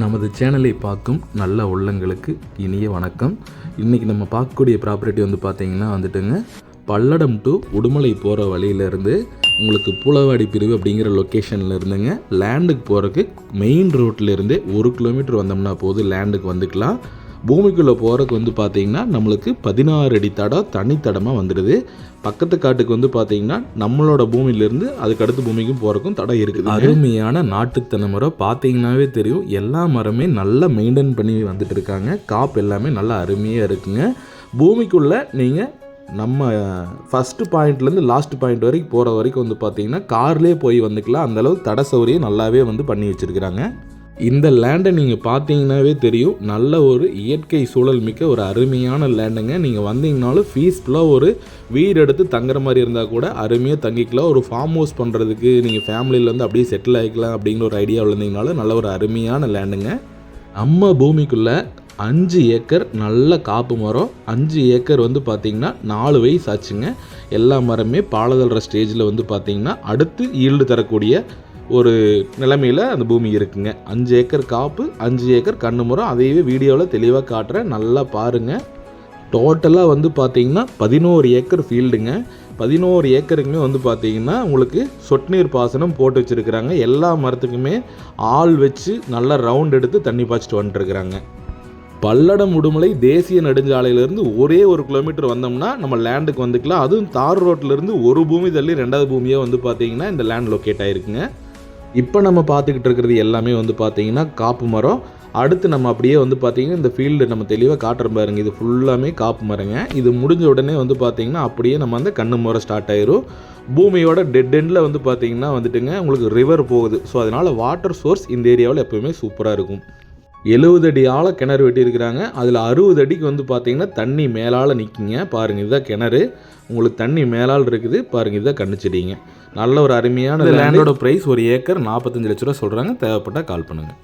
நமது சேனலை பார்க்கும் நல்ல உள்ளங்களுக்கு இனிய வணக்கம். இன்றைக்கி நம்ம பார்க்கக்கூடிய ப்ராப்பர்ட்டி வந்து பார்த்தீங்கன்னா வந்துட்டுங்க பல்லடம் டு உடுமலை போகிற வழியிலேருந்து உங்களுக்கு பூலவாடி பிரிவு அப்படிங்கிற லொக்கேஷனில் இருந்துங்க. லேண்டுக்கு போகிறதுக்கு மெயின் ரோட்லேருந்தே ஒரு கிலோமீட்டர் வந்தோம்னா போதும் லேண்டுக்கு வந்துக்கலாம். பூமிக்குள்ளே போகிறதுக்கு வந்து பார்த்தீங்கன்னா நம்மளுக்கு பதினாறு அடி தடம் தனித்தடமாக வந்துடுது. பக்கத்து காட்டுக்கு வந்து பார்த்தீங்கன்னா நம்மளோட பூமியிலேருந்து அதுக்கு அடுத்த பூமிக்கும் போகிறக்கும் தடம் இருக்குது. அருமையான நாட்டுத்தனை மரம். பார்த்தீங்கன்னாவே தெரியும் எல்லா மரமே நல்லா மெயின்டைன் பண்ணி வந்துட்டு இருக்காங்க காப் எல்லாமே நல்லா அருமையாக இருக்குங்க. பூமிக்குள்ளே நீங்கள் நம்ம ஃபஸ்ட்டு பாயிண்ட்லேருந்து லாஸ்ட் பாயிண்ட் வரைக்கும் போகிற வரைக்கும் வந்து பார்த்திங்கன்னா கார்லேயே போய் வந்துக்கலாம். அந்தளவு தட சௌரியம் நல்லாவே வந்து பண்ணி வச்சுருக்கிறாங்க. இந்த லேண்டை நீங்கள் பார்த்தீங்கன்னாவே தெரியும். நல்ல ஒரு இயற்கை சூழல் மிக்க ஒரு அருமையான லேண்டுங்க. நீங்கள் வந்தீங்கனாலும் ஃபீஸ்ஃபுல்லாக ஒரு வீடு எடுத்து தங்குற மாதிரி இருந்தால் கூட அருமையாக தங்கிக்கலாம். ஒரு ஃபார்ம் ஹவுஸ் பண்ணுறதுக்கு நீங்கள் ஃபேமிலியிலேருந்து அப்படியே செட்டில் ஆகிக்கலாம் அப்படிங்கிற ஒரு ஐடியாவில் இருந்தீங்கனாலும் நல்ல ஒரு அருமையான லேண்டுங்க. நம்ம பூமிக்குள்ளே அஞ்சு ஏக்கர் நல்ல காப்பு மரம் அஞ்சு ஏக்கர் வந்து பார்த்திங்கன்னா நாலு வயசு ஆச்சுங்க. எல்லா மரமே பாலதல்ற ஸ்டேஜில் வந்து பார்த்திங்கன்னா அடுத்து ஈல்டு தரக்கூடிய ஒரு நிலைமையில் அந்த பூமி இருக்குங்க. அஞ்சு ஏக்கர் காப்பு அஞ்சு ஏக்கர் கண்ணு மரம் அதையவே வீடியோவில் தெளிவாக காட்டுறேன். நல்லா பாருங்கள் டோட்டலாக வந்து பார்த்தீங்கன்னா பதினோரு ஏக்கர் ஃபீல்டுங்க பதினோரு ஏக்கருக்குமே வந்து பார்த்தீங்கன்னா உங்களுக்கு சொட்டு நீர் பாசனம் போட்டு வச்சுருக்குறாங்க. எல்லா மரத்துக்குமே ஆள் வச்சு நல்லா ரவுண்ட் எடுத்து தண்ணி பாய்ச்சிட்டு வந்துட்டுருக்குறாங்க. பல்லடம் உடுமலை தேசிய நெடுஞ்சாலையிலேருந்து ஒரே ஒரு கிலோமீட்டர் வந்தோம்னா நம்ம லேண்டுக்கு வந்துக்கலாம். அதுவும் தார் ரோட்லேருந்து ஒரு பூமி தள்ளி ரெண்டாவது பூமியாக வந்து பார்த்தீங்கன்னா இந்த லேண்ட் லொக்கேட் ஆகிருக்குங்க இப்போ நம்ம பார்த்துக்கிட்டு இருக்கிறது எல்லாமே வந்து பார்த்தீங்கன்னா காப்பு மரம். அடுத்து நம்ம அப்படியே வந்து பார்த்தீங்கன்னா இந்த ஃபீல்டு நம்ம தெளிவாக காட்டுற பாருங்க. இது ஃபுல்லாமே காப்பு மரங்க. இது முடிஞ்ச உடனே வந்து பார்த்தீங்கன்னா அப்படியே நம்ம அந்த கண்ணு முறை ஸ்டார்ட் ஆயிரும். பூமியோட டெட் எண்டில் வந்து பார்த்தீங்கன்னா வந்துட்டுங்க உங்களுக்கு ரிவர் போகுது. ஸோ அதனால் வாட்டர் சோர்ஸ் இந்த ஏரியாவில் எப்போவுமே சூப்பராக இருக்கும். எழுபது அடி ஆழ கிணறு வெட்டியிருக்கிறாங்க. அதில் அறுபது அடிக்கு வந்து பார்த்தீங்கன்னா தண்ணி மேலால் நிற்கிங்க பாருங்கள் இதுதான் கிணறு. உங்களுக்கு தண்ணி மேலால் இருக்குது. பாருங்கள் இதுதான் கண்ணுச்செடிங்க நல்ல ஒரு அருமையான லேண்டோட ப்ரைஸ் ஒரு ஏக்கர் நாற்பத்தஞ்சு லட்ச ரூபா சொல்கிறாங்க தேவைப்பட்டால் கால் பண்ணுங்கள்